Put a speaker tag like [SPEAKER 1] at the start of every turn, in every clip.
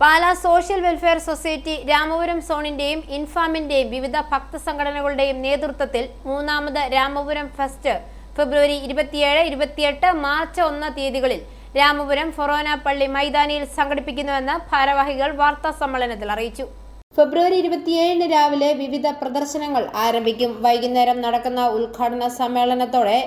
[SPEAKER 1] Pala social welfare society Ramapuram സോണിന്റെയും ഇൻഫാമിന്റെയും വിവിധ ഭക്ത സംഘടനകളുടെയും നേതൃത്വത്തിൽ മൂന്നാമത് രാമപുരം ഫെസ്റ്റ് ഫെബ്രുവരി ഇരുപത്തിയേഴ് ഇരുപത്തിയെട്ട് മാർച്ച് ഒന്ന് തീയതികളിൽ രാമപുരം ഫൊറോന പള്ളി മൈതാനിയിൽ സംഘടിപ്പിക്കുന്നുവെന്ന് ഭാരവാഹികൾ വാർത്താ സമ്മേളനത്തിൽ അറിയിച്ചു. ഫെബ്രുവരി ഇരുപത്തിയേഴിന് രാവിലെ വിവിധ പ്രദർശനങ്ങൾ ആരംഭിക്കും. വൈകുന്നേരം നടക്കുന്ന ഉദ്ഘാടന സമ്മേളനത്തോടെ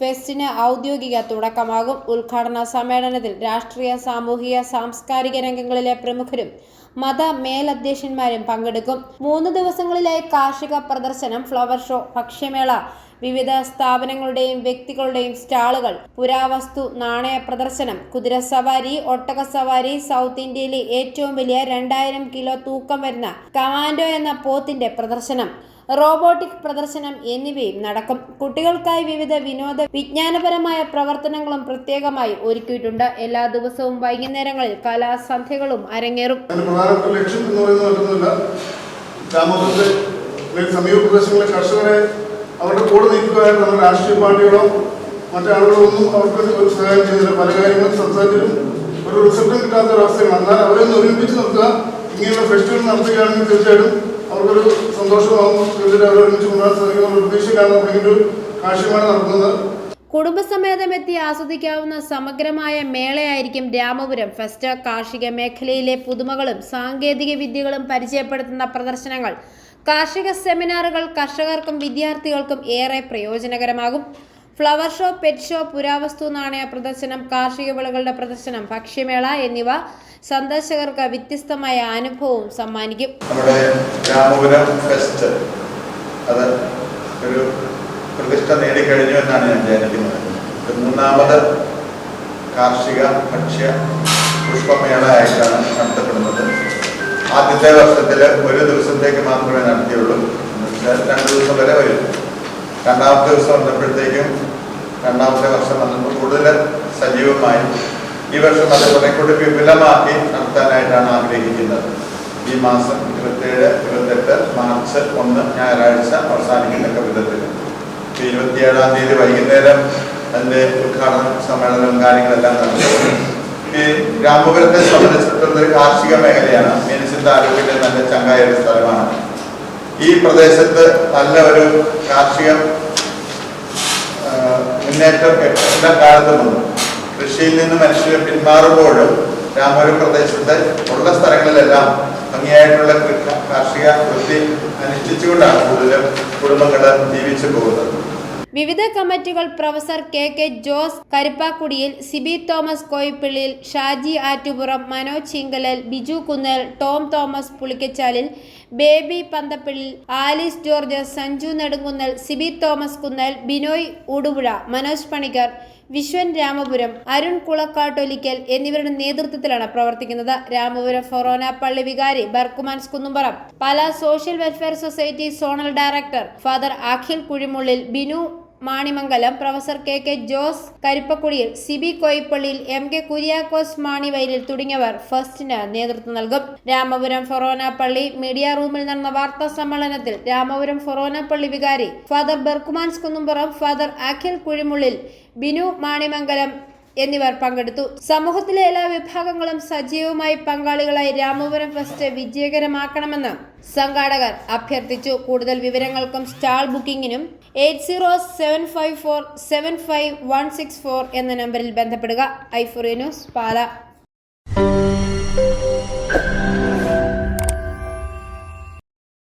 [SPEAKER 1] ഫെസ്റ്റിന് ഔദ്യോഗിക തുടക്കമാകും. ഉദ്ഘാടന സമ്മേളനത്തിൽ രാഷ്ട്രീയ സാമൂഹിക സാംസ്കാരിക രംഗങ്ങളിലെ പ്രമുഖരും മത മേലധ്യക്ഷന്മാരും പങ്കെടുക്കും. മൂന്ന് ദിവസങ്ങളിലായി കാർഷിക പ്രദർശനം ഫ്ലവർ ഷോ ഭക്ഷ്യമേള വിവിധ സ്ഥാപനങ്ങളുടെയും വ്യക്തികളുടെയും സ്റ്റാളുകൾ പുരാവസ്തു നാണയ പ്രദർശനം കുതിരസവാരി ഒട്ടക സവാരി സൗത്ത് ഇന്ത്യയിലെ ഏറ്റവും വലിയ രണ്ടായിരം കിലോ തൂക്കം വരുന്ന കമാൻഡോ എന്ന പോത്തിന്റെ പ്രദർശനം. റോബോട്ടിക് പ്രദർശനം എന്നിവയും നടക്കും. കുട്ടികൾക്കായി വിവിധ വിനോദ വിജ്ഞാനപരമായ പ്രവർത്തനങ്ങളും പ്രത്യേകമായി ഒരുക്കിയിട്ടുണ്ട്. എല്ലാ ദിവസവും വൈകുന്നേരങ്ങളിൽ കലാസന്ധ്യകളും അരങ്ങേറും.
[SPEAKER 2] സമീപ പ്രദേശങ്ങളിലെ കർഷകരെ അവരുടെ കൂടെ നിൽക്കുവാനായിട്ട് നമ്മുടെ രാഷ്ട്രീയ പാർട്ടികളോ മറ്റാളുകളൊന്നും അവർക്ക് ഒരു സഹായം ചെയ്തില്ല പല കാര്യങ്ങളും സംസാരിച്ചിട്ടും ഒരു റിസൾട്ടും കിട്ടാത്ത ഒരവസ്ഥയാണ് എന്നാൽ അവരെ ഒന്ന് ഒരുമിപ്പിച്ച് നിർത്തുക ഇങ്ങനെയുള്ള ഫെസ്റ്റിവൽ നടത്തുകയാണെങ്കിൽ തീർച്ചയായിട്ടും അവർക്കൊരു സന്തോഷമാകും തീർച്ചയായിട്ടും ഒരുമിച്ച് കൊണ്ടുവരാൻ സാധിക്കുന്ന പ്രതീക്ഷയിലാണ് ഒരു കാർഷികമേള നടത്തുന്നത്.
[SPEAKER 1] കുടുംബസമേതം എത്തി ആസ്വദിക്കാവുന്ന സമഗ്രമായ മേളയായിരിക്കും രാമപുരം. ഫെസ്റ്റ് കാർഷിക മേഖലയിലെ പുതുമകളും സാങ്കേതിക വിദ്യകളും പരിചയപ്പെടുത്തുന്ന പ്രദർശനങ്ങൾ. കാർഷിക സെമിനാറുകൾ കർഷകർക്കും വിദ്യാർത്ഥികൾക്കും ഏറെ പ്രയോജനകരമാകും. ഫ്ലവർ ഷോ പെറ്റ് ഷോ പുരാവസ്തു നാണയ പ്രദർശനം കാർഷിക വിളകളുടെ പ്രദർശനം ഭക്ഷ്യമേള എന്നിവ സന്ദർശകർക്ക് വ്യത്യസ്തമായ അനുഭവവും സമ്മാനിക്കും.
[SPEAKER 3] നമ്മുടെ രാമപുരം ഫെസ്റ്റ് അത് ഒരു പ്രതിഷ്ഠ നേടിക്കഴിഞ്ഞു എന്നാണ് ഞാൻ ധ്യാനിക്കുന്നത് മൂന്നാമത് കാർഷിക ഭക്ഷ്യ പുഷ്പമേളയായിട്ടാണ് നടത്തപ്പെടുന്നത്. ആദ്യത്തെ വർഷത്തിൽ ഒരു ദിവസത്തേക്ക് മാത്രമേ നടത്തിയുള്ളൂ. രണ്ട് ദിവസം വരെ വരും. രണ്ടാമത്തെ ദിവസം വന്നപ്പോഴത്തേക്കും രണ്ടാമത്തെ വർഷം വന്നപ്പോൾ കൂടുതൽ സജീവമായി ഈ വർഷം അത് കുറെ കൂടി വിപുലമാക്കി നടത്താനായിട്ടാണ് ആഗ്രഹിക്കുന്നത്. ഈ മാസം ഇരുപത്തേഴ് ഇരുപത്തെട്ട് മാർച്ച് ഒന്ന് ഞായറാഴ്ച അവസാനിക്കുന്ന വിധത്തിൽ ഇരുപത്തിയേഴാം തീയതി വൈകുന്നേരം അതിന്റെ ഉദ്ഘാടന സമ്മേളനവും കാര്യങ്ങളെല്ലാം നടത്തുന്നത് ഈ രാമപുരത്തെ സംബന്ധിച്ചിടത്തോളം ഒരു കാർഷിക മേഖലയാണ്. മീനസിന്റെ ആരോഗ്യത്തിന്റെ നല്ല ചങ്കായ ഒരു സ്ഥലമാണ്. ഈ പ്രദേശത്ത് നല്ല ഒരു കാർഷിക മുന്നേറ്റം എല്ലാ കാലത്തും വന്നു കൃഷിയിൽ നിന്ന് മനുഷ്യർ പിന്മാറുമ്പോഴും രാമപുരം പ്രദേശത്ത് ഉള്ള സ്ഥലങ്ങളിലെല്ലാം ഭംഗിയായിട്ടുള്ള കാർഷിക വൃത്തി അനുഷ്ഠിച്ചുകൊണ്ടാണ് കൂടുതലും കുടുംബങ്ങൾ ജീവിച്ചു പോകുന്നത്.
[SPEAKER 1] വിവിധ കമ്മിറ്റികൾ professor K K Jose Karuppakudiyil Sibi Thomas Koyippillil Shaji Attupuram Manoj Chinkalal Biju Kunnal Tom Thomas Pulikkachalil Baby Panthappillil Alice George Sanju Nedumkunnal Sibi Thomas Kunnal Binoy Udupuzha Manoj Panicker Viswan Ramapuram Arun Kulakkattolikkal എന്നിവരുടെ നേതൃത്വത്തിലാണ് പ്രവർത്തിക്കുന്നത്. Ramapuram forane പള്ളി വികാരി Berchmans Kunnumpuram. Pala social welfare society zonal director father Akhil Kuzhimullil Binu Manimangalam professor K K Jose Karippakudiyil Sibi Koyippallil M K Kuriakose Manivayalil തുടങ്ങിയവർ ഫസ്റ്റിന് നേതൃത്വം നൽകും. Ramapuram forane പള്ളി മീഡിയ റൂമിൽ നടന്ന വാർത്താ സമ്മേളനത്തിൽ രാമപുരം ഫൊറോന പള്ളി വികാരി ഫാദർ ബർക്കുമാൻസ് കുന്നുംപുറം ഫാദർ അഖിൽ കുഴിമുള്ളിൽ ബിനു മാണിമംഗലം എന്നിവർ പങ്കെടുത്തു. സമൂഹത്തിലെ എല്ലാ വിഭാഗങ്ങളും സജീവമായി പങ്കാളികളായി രാമപുരം ഫെസ്റ്റ് വിജയകരമാക്കണമെന്ന് സംഘാടകർ അഭ്യർത്ഥിച്ചു. കൂടുതൽ വിവരങ്ങൾക്കും stall ബുക്കിംഗിനും eight zero seven five four seven five one six four എന്ന നമ്പറിൽ ബന്ധപ്പെടുക. ഐഫോറിയ ന്യൂസ് പാല.